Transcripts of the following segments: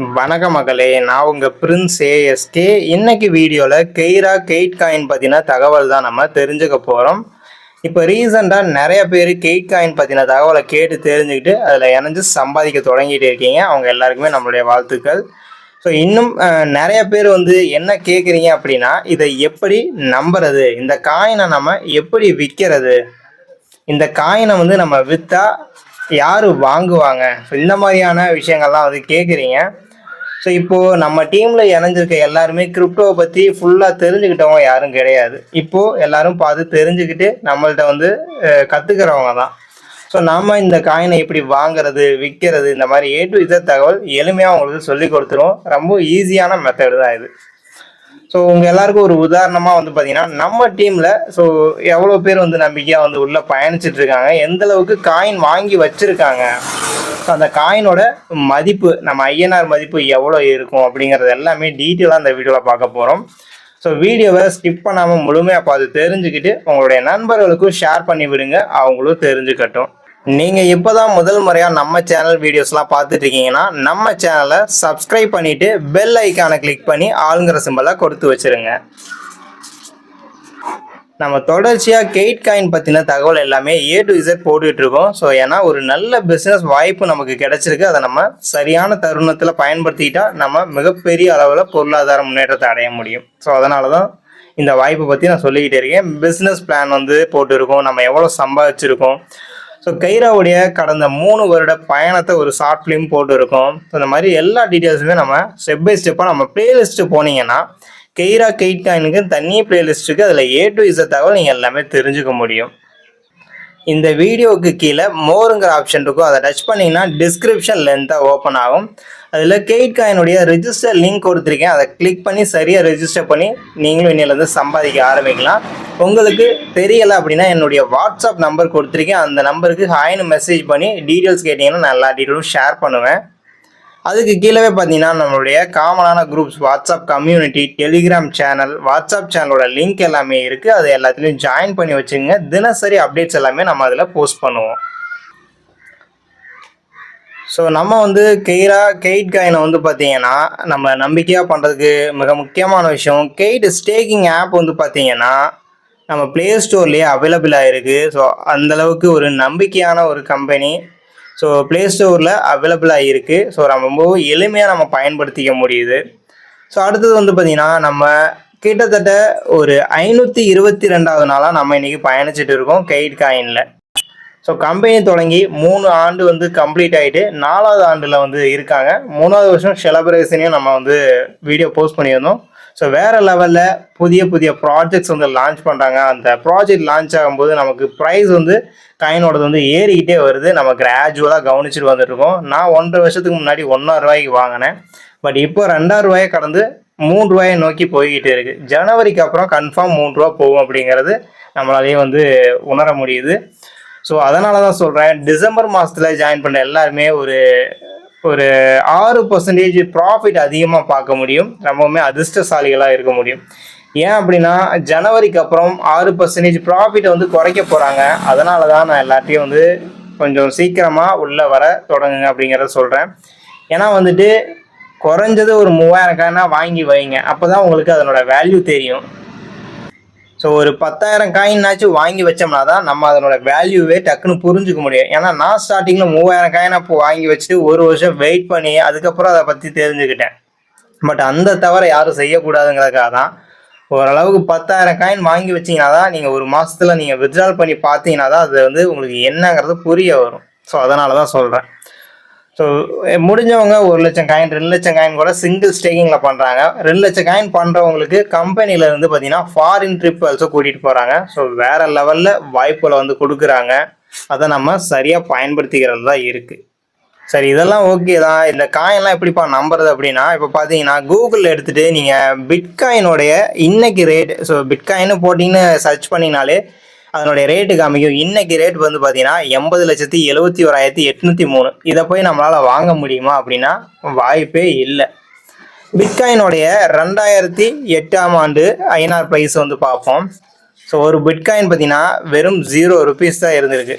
வணக்க மகளே நான் உங்கள் பிரின்ஸ் ஏஎஸ்கே இன்னைக்கு வீடியோவில் கெய்ரா கெயிட் காயின் பற்றின தகவல் தான் நம்ம தெரிஞ்சுக்க போகிறோம் இப்போ ரீசெண்டாக நிறைய பேர் கெயிட் காயின் பற்றின தகவலை கேட்டு தெரிஞ்சுக்கிட்டு அதில் இணைஞ்சு சம்பாதிக்க தொடங்கிட்டு இருக்கீங்க. அவங்க எல்லாருக்குமே நம்மளுடைய வாழ்த்துக்கள். ஸோ இன்னும் நிறைய பேர் வந்து என்ன கேட்குறீங்க அப்படின்னா இதை எப்படி நம்புறது? இந்த காயினை நம்ம எப்படி விற்கிறது இந்த காயினை வந்து நம்ம விற்றா யார் வாங்குவாங்க? ஸோ இந்த மாதிரியான விஷயங்கள்லாம் வந்து கேட்குறீங்க ஸோ இப்போது நம்ம டீமில் இணைஞ்சிருக்க எல்லாருமே கிரிப்டோவை பற்றி ஃபுல்லாக தெரிஞ்சுக்கிட்டவங்க யாரும் கிடையாது. இப்போது எல்லாரும் பார்த்து தெரிஞ்சுக்கிட்டு நம்மள்ட்ட வந்து கற்றுக்கிறவங்க தான். ஸோ நாம இந்த காயினை எப்படி வாங்குறது விற்கிறது இந்த மாதிரி ஏ டு இசட் தகவல் எளிமையாக உங்களுக்கு சொல்லி கொடுத்துருவோம் ரொம்ப ஈஸியான மெத்தடு தான் இது. ஸோ உங்கள் எல்லாருக்கும் ஒரு உதாரணமாக வந்து பார்த்தீங்கன்னா நம்ம டீமில் ஸோ எவ்வளோ பேர் வந்து நம்பிக்கையாக வந்து உள்ளே பயணிச்சுட்டு இருக்காங்க? எந்த அளவுக்கு காயின் வாங்கி வச்சுருக்காங்க? ஸோ அந்த காயினோட மதிப்பு நம்ம ஐஎன்ஆர் மதிப்பு எவ்வளோ இருக்கும் அப்படிங்கிறது எல்லாமே டீட்டெயிலாக அந்த வீடியோவில் பார்க்க போகிறோம் ஸோ வீடியோவை ஸ்கிப் பண்ணாமல் முழுமையாக பார்த்து தெரிஞ்சுக்கிட்டு உங்களுடைய நண்பர்களுக்கும் ஷேர் பண்ணி விடுங்க. அவங்களும் தெரிஞ்சுக்கட்டும். நீங்கள் இப்போ தான் முதல் முறையாக நம்ம சேனல் வீடியோஸ்லாம் பார்த்துட்டு இருக்கீங்கன்னா நம்ம சேனலை சப்ஸ்கிரைப் பண்ணிவிட்டு பெல் ஐக்கானை கிளிக் பண்ணி ஆளுங்கிற சிம்பலை கொடுத்து வச்சிருங்க. நம்ம தொடர்ச்சியாக கெயிட் காயின் பற்றின தகவல் எல்லாமே ஏ டு இசட் போட்டுட்ருக்கோம் ஸோ ஏன்னா ஒரு நல்ல பிஸ்னஸ் வாய்ப்பு நமக்கு கிடைச்சிருக்கு. அதை நம்ம சரியான தருணத்தில் பயன்படுத்திக்கிட்டால் நம்ம மிகப்பெரிய அளவில் பொருளாதார முன்னேற்றத்தை அடைய முடியும். ஸோ அதனால தான் இந்த வாய்ப்பை பற்றி நான் சொல்லிக்கிட்டே இருக்கேன். பிஸ்னஸ் பிளான் வந்து போட்டிருக்கோம். நம்ம எவ்வளோ சம்பாதிச்சிருக்கோம். ஸோ கைராவுடைய கடந்த மூணு வருட பயணத்தை ஒரு ஷார்ட் ஃபிலிம் போட்டிருக்கோம். ஸோ இந்த மாதிரி எல்லா டீட்டெயில்ஸுமே நம்ம ஸ்டெப் பை ஸ்டெப்பாக நம்ம பிளேலிஸ்ட்டு போனீங்கன்னா கெய்ரா கெயிட் காயினுக்கு தனி பிளேலிஸ்ட்டுக்கு அதில் ஏ டு இசை தகவல் நீங்கள் எல்லாமே தெரிஞ்சுக்க முடியும். இந்த வீடியோவுக்கு கீழே மோருங்கிற ஆப்ஷன் இருக்கும். அதை டச் பண்ணிங்கன்னா டிஸ்கிரிப்ஷன் லென்த்தாக ஓப்பன் ஆகும். அதில் கெயிட் காயினுடைய ரிஜிஸ்டர் லிங்க் கொடுத்துருக்கேன். அதை கிளிக் பண்ணி சரியாக ரெஜிஸ்டர் பண்ணி நீங்களும் இன்னிலேருந்து சம்பாதிக்க ஆரம்பிக்கலாம். உங்களுக்கு தெரியலை அப்படின்னா என்னுடைய வாட்ஸ்அப் நம்பர் கொடுத்துருக்கேன். அந்த நம்பருக்கு ஹாய்னு மெசேஜ் பண்ணி டீட்டெயில்ஸ் கேட்டிங்கன்னா நான் எல்லா டீட்டெயிலும் ஷேர் பண்ணுவேன். அதுக்கு கீழே பார்த்தீங்கன்னா நம்மளுடைய காமனான groups WhatsApp community Telegram channel WhatsApp சேனலோட லிங்க் எல்லாமே இருக்குது அது எல்லாத்துலேயும் ஜாயின் பண்ணி வச்சுங்க. தினசரி அப்டேட்ஸ் எல்லாமே நம்ம அதில் போஸ்ட் பண்ணுவோம். ஸோ நம்ம வந்து கெய்ரா கெயிட் காயினை வந்து பார்த்தீங்கன்னா நம்ம நம்பிக்கையாக பண்ணுறதுக்கு மிக முக்கியமான விஷயம் கெய்ட் ஸ்டேக்கிங் ஆப் வந்து பார்த்தீங்கன்னா நம்ம ப்ளே ஸ்டோர்லேயே அவைலபிளாக இருக்குது ஸோ அந்தளவுக்கு ஒரு நம்பிக்கையான ஒரு கம்பெனி ஸோ ப்ளே ஸ்டோரில் அவைலபிளாக இருக்குது ஸோ நம்ம ரொம்ப எளிமையாக நம்ம பயன்படுத்திக்க முடியுது. ஸோ அடுத்தது வந்து பார்த்திங்கன்னா நம்ம கிட்டத்தட்ட ஒரு ஐநூற்றி இருபத்தி ரெண்டாவது நாளாக நம்ம இன்றைக்கி பயணிச்சுட்டு இருக்கோம் கெயிட் காயினில் ஸோ கம்பெனி தொடங்கி மூணு ஆண்டு வந்து கம்ப்ளீட் ஆகிட்டு நாலாவது ஆண்டில் வந்து இருக்காங்க. மூணாவது வருஷம் செலப்ரேஷனையும் நம்ம வந்து வீடியோ போஸ்ட் பண்ணியிருந்தோம். ஸோ வேறு லெவலில் புதிய புதிய ப்ராஜெக்ட்ஸ் வந்து லான்ச் பண்ணுறாங்க அந்த ப்ராஜெக்ட் லான்ச் ஆகும்போது நமக்கு ப்ரைஸ் வந்து காயினோடது வந்து ஏறிக்கிட்டே வருது. நம்ம கிராஜுவலாக கவனிச்சுட்டு வந்துட்டுருக்கோம். நான் ஒன்றரை வருஷத்துக்கு முன்னாடி ஒன்றரை ரூபாய்க்கு வாங்கினேன். பட் இப்போ ரெண்டாயிரம் ரூபாயை கடந்து மூணு ரூபாயை நோக்கி போய்கிட்டே இருக்கு. ஜனவரிக்கு அப்புறம் கன்ஃபார்ம் மூணு ரூபா போகும் அப்படிங்கிறது நம்மளாலேயே வந்து உணர முடியுது. ஸோ அதனால தான் சொல்கிறேன் டிசம்பர் மாதத்தில் ஜாயின் பண்ண எல்லாருமே ஒரு ஒரு ஆறு பர்சன்டேஜ் ப்ராஃபிட் அதிகமாக பார்க்க முடியும். ரொம்பவுமே அதிர்ஷ்டசாலிகளாக இருக்க முடியும். ஏன் அப்படின்னா ஜனவரிக்கு அப்புறம் ஆறு பர்சன்டேஜ் ப்ராஃபிட்டை வந்து குறைக்க போகிறாங்க அதனால தான் நான் எல்லாத்தையும் வந்து கொஞ்சம் சீக்கிரமாக உள்ளே வர தொடங்குங்க அப்படிங்கிறத சொல்கிறேன் ஏன்னா வந்துட்டு குறைஞ்சது ஒரு மூவாயிரம் காயினா வாங்கி வைங்க. அப்போ தான் உங்களுக்கு அதனோட வேல்யூ தெரியும். ஸோ ஒரு பத்தாயிரம் காயின்னாச்சும் வாங்கி வச்சோம்னா தான் நம்ம அதனோட வேல்யூவே டக்குன்னு புரிஞ்சுக்க முடியும். ஏன்னா நான் ஸ்டார்டிங்கில் மூவாயிரம் காயினை அப்போ வாங்கி வச்சுட்டு ஒரு வருஷம் வெயிட் பண்ணி அதுக்கப்புறம் அதை பற்றி தெரிஞ்சுக்கிட்டேன். பட் அந்த தவிர யாரும் செய்யக்கூடாதுங்கிறதுக்காக தான் ஓரளவுக்கு பத்தாயிரம் காயின் வாங்கி வச்சீங்கன்னா தான் நீங்கள் ஒரு மாதத்தில் நீங்கள் வித்ட்ரால் பண்ணி பார்த்தீங்கன்னா தான் அது வந்து உங்களுக்கு என்னங்கிறது புரிய வரும். ஸோ அதனால தான் சொல்கிறேன் ஸோ eh, முடிஞ்சவங்க ஒரு லட்சம் காயின் ரெண்டு லட்சம் காயின் கூட சிங்கிள் ஸ்டேக்கிங்கில் பண்ணுறாங்க ரெண்டு லட்சம் காயின் பண்ணுறவங்களுக்கு கம்பெனியிலேருந்து பார்த்தீங்கன்னா ஃபாரின் ட்ரிப் ஆல்சோ கூட்டிகிட்டு போகிறாங்க ஸோ வேறு லெவலில் வாய்ப்புகளை வந்து கொடுக்குறாங்க. அதை நம்ம சரியாக பயன்படுத்திக்கிறது தான் இருக்குது சரி இதெல்லாம் ஓகே தான். இந்த காயின்லாம் எப்படிப்பா நம்புறது அப்படின்னா இப்போ பார்த்தீங்கன்னா கூகுளில் எடுத்துகிட்டு நீங்கள் பிட்காயினோடைய இன்னைக்கு ரேட் ஸோ பிட்காயின்னு போட்டிங்கன்னு சர்ச் பண்ணிங்கனாலே அதனுடைய ரேட்டு காமிக்கும். இன்னைக்கு ரேட் வந்து பார்த்தீங்கன்னா எண்பது லட்சத்தி எழுபத்தி ஓராயிரத்தி எட்நூற்றி மூணு. இதை போய் நம்மளால் வாங்க முடியுமா அப்படின்னா வாய்ப்பே இல்லை. பிட்காயினுடைய ரெண்டாயிரத்தி எட்டாம் ஆண்டு ஐநார் ப்ரைஸ் வந்து பார்ப்போம். ஸோ ஒரு பிட்காயின் பார்த்தீங்கன்னா வெறும் ஜீரோ ருபீஸ் தான் இருந்திருக்கு.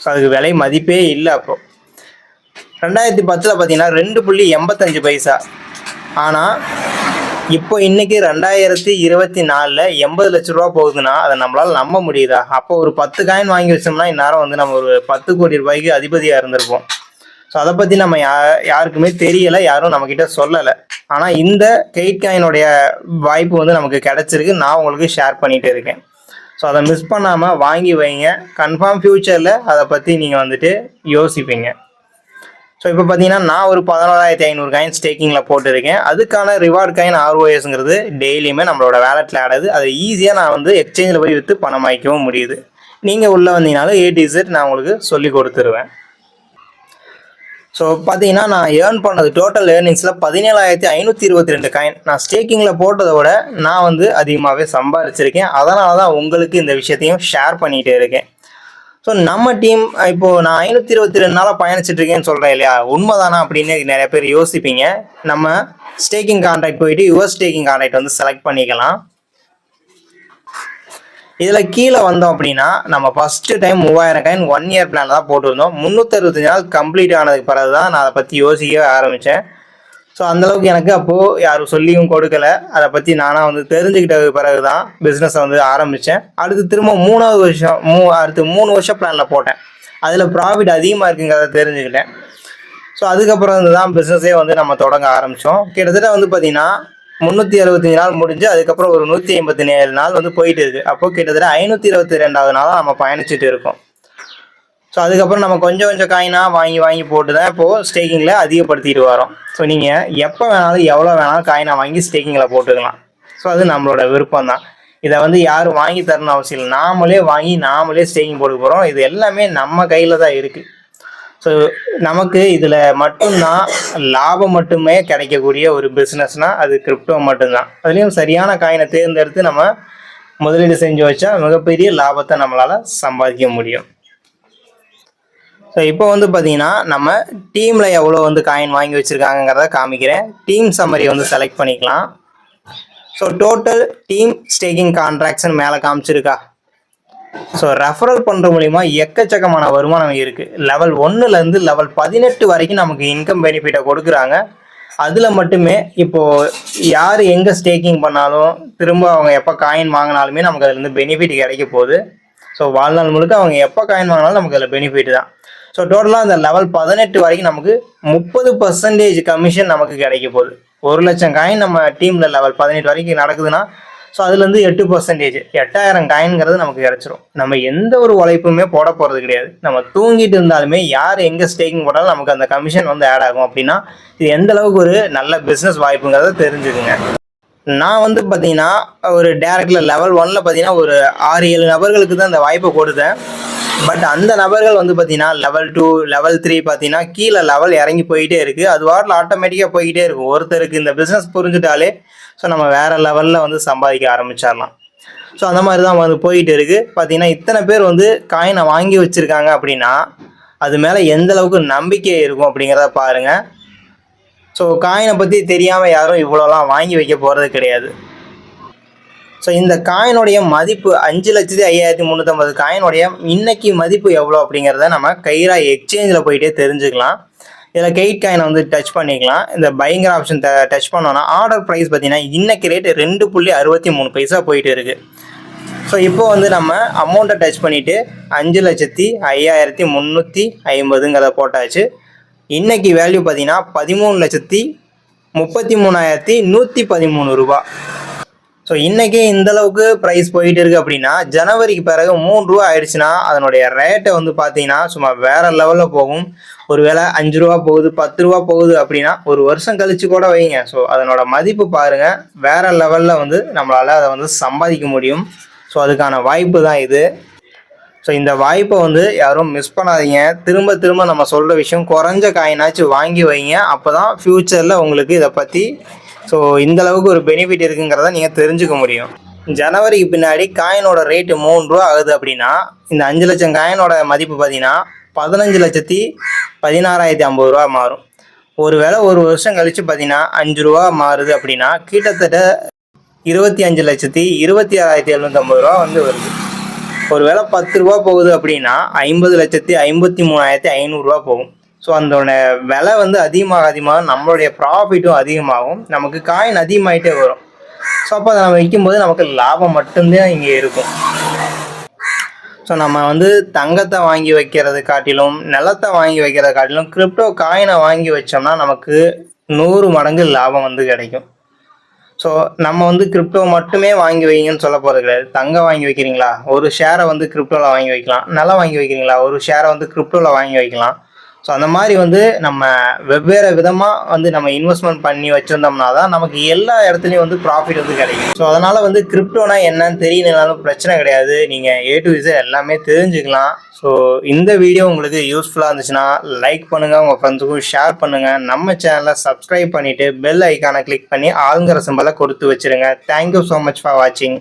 ஸோ அதுக்கு விலை மதிப்பே இல்லை அப்போ. ரெண்டாயிரத்தி பத்தில் பார்த்தீங்கன்னா ரெண்டு புள்ளி எண்பத்தஞ்சு பைசா. ஆனால் இப்போ இன்னைக்கு ரெண்டாயிரத்தி இருபத்தி நாலில் எண்பது லட்ச ரூபா போகுதுன்னா அதை நம்மளால் நம்ப முடியுதா? அப்போ ஒரு பத்து காயின் வாங்கி வச்சோம்னா இந்நேரம் வந்து நம்ம ஒரு பத்து கோடி ரூபாய்க்கு அதிபதியாக இருந்திருப்போம். ஸோ அதை பற்றி நம்ம யா யாருக்குமே தெரியலை யாரும் நம்மக்கிட்ட சொல்லலை. ஆனால் இந்த கெயிட் காயினுடைய வாய்ப்பு வந்து நமக்கு கிடைச்சிருக்கு. நான் உங்களுக்கு ஷேர் பண்ணிட்டு இருக்கேன். ஸோ அதை மிஸ் பண்ணாமல் வாங்கி வைங்க. கன்ஃபார்ம் ஃப்யூச்சரில் அதை பற்றி நீங்கள் வந்துட்டு யோசிப்பீங்க. ஸோ இப்போ பார்த்தீங்கன்னா நான் ஒரு பதினோராயிரத்தி ஐநூறு காயின் ஸ்டேக்கிங்கில் போட்டிருக்கேன். அதுக்கான ரிவார்ட் காயின் ஆர்ஓஎஸ்ங்கிறது டெய்லியுமே நம்மளோட வேலெட்டில் ஆடாது அதை ஈஸியாக நான் வந்து எக்ஸ்சேஞ்சில் போய் விற்று பணம் வாங்கிக்கவும் முடியுது. நீங்கள் உள்ளே வந்தீங்கனாலும் ஏ டிசெட் நான் உங்களுக்கு சொல்லி கொடுத்துருவேன். ஸோ பார்த்தீங்கன்னா நான் ஏர்ன் பண்ணது டோட்டல் ஏர்னிங்ஸில் பதினேழாயிரத்தி ஐநூற்றி இருபத்தி ரெண்டு காயின் நான் ஸ்டேக்கிங்கில் போட்டதை விட நான் வந்து அதிகமாகவே சம்பாதிச்சிருக்கேன் அதனால தான் உங்களுக்கு இந்த விஷயத்தையும் ஷேர் பண்ணிகிட்டே இருக்கேன். ஸோ நம்ம டீம் இப்போது நான் ஐநூற்றி இருபத்தி ரெண்டு நாளாக பயணிச்சிட்டு இருக்கேன்னு சொல்கிறேன் இல்லையா? உண்மைதானா அப்படின்னு நிறைய பேர் யோசிப்பீங்க. நம்ம ஸ்டேக்கிங் கான்ட்ராக்ட் போயிட்டு யுவர் ஸ்டேக்கிங் கான்ட்ராக்ட் வந்து செலக்ட் பண்ணிக்கலாம். இதில் கீழே வந்தோம் அப்படின்னா நம்ம ஃபஸ்ட்டு டைம் மூவாயிரம் காயின் ஒன் இயர் பிளான் தான் போட்டிருந்தோம். முந்நூற்றி அறுபத்தஞ்சு நாள் கம்ப்ளீட் ஆனதுக்கு பிறகு தான் நான் அதை பற்றி யோசிக்கவே ஆரம்பித்தேன் ஸோ அந்தளவுக்கு எனக்கு அப்போது யாரும் சொல்லியும் கொடுக்கல. அதை பற்றி நானாக வந்து தெரிஞ்சுக்கிட்ட பிறகு தான் பிஸ்னஸை வந்து ஆரம்பித்தேன் அடுத்து திரும்ப மூணாவது வருஷம் மூ அடுத்து மூணு வருஷம் பிளானில் போட்டேன். அதில் ப்ராஃபிட் அதிகமாக இருக்குங்கிறத தெரிஞ்சுக்கிட்டேன். ஸோ அதுக்கப்புறம் வந்து தான் பிஸ்னஸே வந்து நம்ம தொடங்க ஆரம்பித்தோம் கிட்டத்தட்ட வந்து பார்த்திங்கன்னா முந்நூற்றி அறுபத்தஞ்சு நாள் முடிஞ்சு அதுக்கப்புறம் ஒரு நூற்றி ஐம்பத்தி ஏழு நாள் வந்து போயிட்டு இருக்குது அப்போது கிட்டத்தட்ட ஐநூற்றி இருபத்தி ரெண்டாவது நாளாக நம்ம பயணிச்சுட்டு இருக்கோம். ஸோ அதுக்கப்புறம் நம்ம கொஞ்சம் கொஞ்சம் காயினாக வாங்கி வாங்கி போட்டு தான் இப்போது ஸ்டேக்கிங்கில் அதிகப்படுத்திட்டு வரோம். ஸோ நீங்கள் எப்போ வேணாலும் எவ்வளோ வேணாலும் காயினாக வாங்கி ஸ்டேக்கிங்கில் போட்டுக்கலாம். ஸோ அது நம்மளோட விருப்பம் தான் இதை வந்து யாரும் வாங்கி தரணும் அவசியம் இல்லை. நாமளே வாங்கி நாமளே ஸ்டேக்கிங் போட்டு போகிறோம் இது எல்லாமே நம்ம கையில் தான் இருக்குது ஸோ நமக்கு இதில் மட்டும்தான் லாபம் மட்டுமே கிடைக்கக்கூடிய ஒரு பிஸ்னஸ்னால் அது கிரிப்டோ மட்டும்தான். அதுலேயும் சரியான காயினை தேர்ந்தெடுத்து நம்ம முதலீடு செஞ்சு வச்சா மிகப்பெரிய லாபத்தை நம்மளால் சம்பாதிக்க முடியும். ஸோ இப்போ வந்து பார்த்தீங்கன்னா நம்ம டீமில் எவ்வளோ வந்து காயின் வாங்கி வச்சுருக்காங்கிறத காமிக்கிறேன். டீம் சம்மரி வந்து செலக்ட் பண்ணிக்கலாம். ஸோ டோட்டல் டீம் ஸ்டேக்கிங் கான்ட்ராக்ட்ஸ்னு மேலே காமிச்சிருக்கா. ஸோ ரெஃபரல் பண்ணுற மூலிமா எக்கச்சக்கமான வருமானம் இருக்குது லெவல் ஒன்றுலேருந்து லெவல் பதினெட்டு வரைக்கும் நமக்கு இன்கம் பெனிஃபிட்டை கொடுக்குறாங்க. அதில் மட்டுமே இப்போது யார் எங்கே ஸ்டேக்கிங் பண்ணாலும் திரும்ப அவங்க எப்போ காயின் வாங்கினாலுமே நமக்கு அதுலேருந்து பெனிஃபிட் கிடைக்க போகுது. ஸோ வாழ்நாள் முழுக்க அவங்க எப்போ காயின் வாங்கினாலும் நமக்கு அதில் பெனிஃபிட் தான். ஸோ டோட்டலாக அந்த லெவல் பதினெட்டு வரைக்கும் நமக்கு முப்பது பர்சன்டேஜ் கமிஷன் நமக்கு கிடைக்க போகுது. ஒரு லட்சம் காயின் நம்ம டீமில் லெவல் பதினெட்டு வரைக்கும் நடக்குதுன்னா ஸோ அதுலேருந்து எட்டு பர்சன்டேஜ் எட்டாயிரம் காயின்ங்கிறது நமக்கு கிடைச்சிரும். நம்ம எந்த ஒரு உழைப்புமே போட போகிறது கிடையாது. நம்ம தூங்கிட்டு இருந்தாலுமே யார் எங்கே ஸ்டேக்கிங் போட்டாலும் நமக்கு அந்த கமிஷன் வந்து ஆட் ஆகும் அப்படின்னா இது எந்த அளவுக்கு ஒரு நல்ல பிஸ்னஸ் வாய்ப்புங்கிறத தெரிஞ்சுக்குங்க. நான் வந்து பார்த்தீங்கன்னா ஒரு டேரக்டில் லெவல் ஒன்ல பார்த்தீங்கன்னா ஒரு ஆறு ஏழு நபர்களுக்கு தான் அந்த வாய்ப்பை கொடுத்தேன். பட் அந்த நபர்கள் வந்து பார்த்தீங்கன்னா லெவல் டூ லெவல் த்ரீ பார்த்தீங்கன்னா கீழே லெவல் இறங்கி போயிட்டே இருக்குது அது வாட்டில் ஆட்டோமேட்டிக்காக போய்கிட்டே இருக்கும். ஒருத்தருக்கு இந்த பிஸ்னஸ் புரிஞ்சுட்டாலே ஸோ நம்ம வேறு லெவலில் வந்து சம்பாதிக்க ஆரம்பிச்சிடலாம். ஸோ அந்த மாதிரி தான் வந்து போயிட்டு இருக்குது பார்த்தீங்கன்னா இத்தனை பேர் வந்து காயினை வாங்கி வச்சுருக்காங்க அப்படின்னா அது மேலே எந்த அளவுக்கு நம்பிக்கை இருக்கும் அப்படிங்கிறத பாருங்கள் ஸோ காயினை பற்றி தெரியாமல் யாரும் இவ்வளோலாம் வாங்கி வைக்க போகிறது கிடையாது. ஸோ இந்த காயினுடைய மதிப்பு அஞ்சு லட்சத்தி ஐயாயிரத்தி முந்நூற்றம்பது காயினுடைய இன்னைக்கு மதிப்பு எவ்வளோ அப்படிங்கிறத நம்ம கைரா எக்ஸ்சேஞ்சில் போயிட்டே தெரிஞ்சுக்கலாம். இதில் கெயிட் காயினை வந்து டச் பண்ணிக்கலாம். இந்த பயங்கர ஆப்ஷன் டச் பண்ணோன்னா ஆர்டர் ப்ரைஸ் பார்த்தீங்கன்னா இன்னைக்கு ரேட் ரெண்டு புள்ளி அறுபத்தி மூணு பைசா போயிட்டு இருக்குது ஸோ இப்போ வந்து நம்ம அமௌண்ட்டை டச் பண்ணிவிட்டு அஞ்சு லட்சத்தி ஐயாயிரத்தி முந்நூற்றி ஐம்பதுங்கிறத போட்டாச்சு. இன்றைக்கி வேல்யூ பார்த்தீங்கன்னா பதிமூணு லட்சத்தி முப்பத்தி மூணாயிரத்தி நூற்றி பதிமூணு ரூபா. ஸோ இன்றைக்கி இந்த அளவுக்கு ப்ரைஸ் போயிட்டு இருக்குது அப்படின்னா ஜனவரிக்கு பிறகு மூணு ரூபா ஆயிடுச்சுன்னா அதனுடைய ரேட்டை வந்து பார்த்தீங்கன்னா சும்மா வேற லெவலில் போகும். ஒருவேளை அஞ்சு ரூபா போகுது பத்து ரூபா போகுது அப்படின்னா ஒரு வருஷம் கழிச்சு கூட வைங்க. ஸோ அதனோட மதிப்பு பாருங்க. வேற லெவலில் வந்து நம்மளால் அதை வந்து சம்பாதிக்க முடியும். ஸோ அதுக்கான வாய்ப்பு தான் இது. ஸோ இந்த வாய்ப்பை வந்து யாரும் மிஸ் பண்ணாதீங்க. திரும்ப திரும்ப நம்ம சொல்கிற விஷயம் குறைஞ்ச காயினாச்சும் வாங்கி வைங்க. அப்போ தான் ஃப்யூச்சரில் உங்களுக்கு இதை பற்றி ஸோ இந்த அளவுக்கு ஒரு பெனிஃபிட் இருக்குங்கிறத நீங்கள் தெரிஞ்சுக்க முடியும். ஜனவரிக்கு பின்னாடி காயினோட ரேட்டு மூணு ரூபா ஆகுது அப்படின்னா இந்த அஞ்சு லட்சம் காயினோட மதிப்பு பார்த்தீங்கன்னா பதினஞ்சு லட்சத்தி பதினாறாயிரத்தி ஐம்பது ரூபா மாறும். ஒருவேளை ஒரு வருஷம் கழிச்சு பார்த்தீங்கன்னா அஞ்சு ரூபா மாறுது அப்படின்னா கிட்டத்தட்ட இருபத்தி அஞ்சு லட்சத்தி இருபத்தி ஆறாயிரத்தி எழுநூத்தம்பது ரூபா வந்து வருது. ஒருவேளை பத்து ரூபா போகுது அப்படின்னா ஐம்பது லட்சத்தி ஐம்பத்தி மூணாயிரத்தி ஐநூறுரூவா போகும். ஸோ அதோட விலை வந்து அதிகமாக அதிகமாக நம்மளுடைய ப்ராஃபிட்டும் அதிகமாகும். நமக்கு காயின் அதிகமாகிட்டே வரும். ஸோ அப்போ அதை நம்ம விற்கும்போது நமக்கு லாபம் மட்டும்தான் இங்கே இருக்கும். ஸோ நம்ம வந்து தங்கத்தை வாங்கி வைக்கிறது காட்டிலும் நிலத்தை வாங்கி வைக்கிறத காட்டிலும் கிரிப்டோ காயினை வாங்கி வச்சோம்னா நமக்கு நூறு மடங்கு லாபம் வந்து கிடைக்கும். ஸோ நம்ம வந்து கிரிப்டோ மட்டுமே வாங்கி வைங்கன்னு சொல்ல போகிறது கிடையாது. தங்கம் வாங்கி வைக்கிறீங்களா? ஒரு ஷேரை வந்து கிரிப்டோவில் வாங்கி வைக்கலாம். நிலம் வாங்கி வைக்கிறீங்களா? ஒரு ஷேரை வந்து கிரிப்டோவில் வாங்கி வைக்கலாம். ஸோ அந்த மாதிரி வந்து நம்ம வெவ்வேறு விதமாக வந்து நம்ம இன்வெஸ்ட்மெண்ட் பண்ணி வச்சுருந்தோம்னா தான் நமக்கு எல்லா இடத்துலையும் வந்து ப்ராஃபிட் வந்து கிடைக்கும். ஸோ அதனால் வந்து கிரிப்டோனா என்னன்னு தெரியலனாலும் பிரச்சனை கிடையாது. நீங்கள் ஏ டு இசை எல்லாமே தெரிஞ்சுக்கலாம். ஸோ இந்த வீடியோ உங்களுக்கு யூஸ்ஃபுல்லாக இருந்துச்சுன்னா லைக் பண்ணுங்கள் உங்கள் ஃப்ரெண்ட்ஸுக்கும் ஷேர் பண்ணுங்கள் நம்ம சேனலை சப்ஸ்கிரைப் பண்ணிவிட்டு பெல் ஐக்கானை கிளிக் பண்ணி ஆளுங்கிற சிம்பலை கொடுத்து வச்சுருங்க. தேங்க்யூ ஸோ மச் ஃபார் வாட்சிங்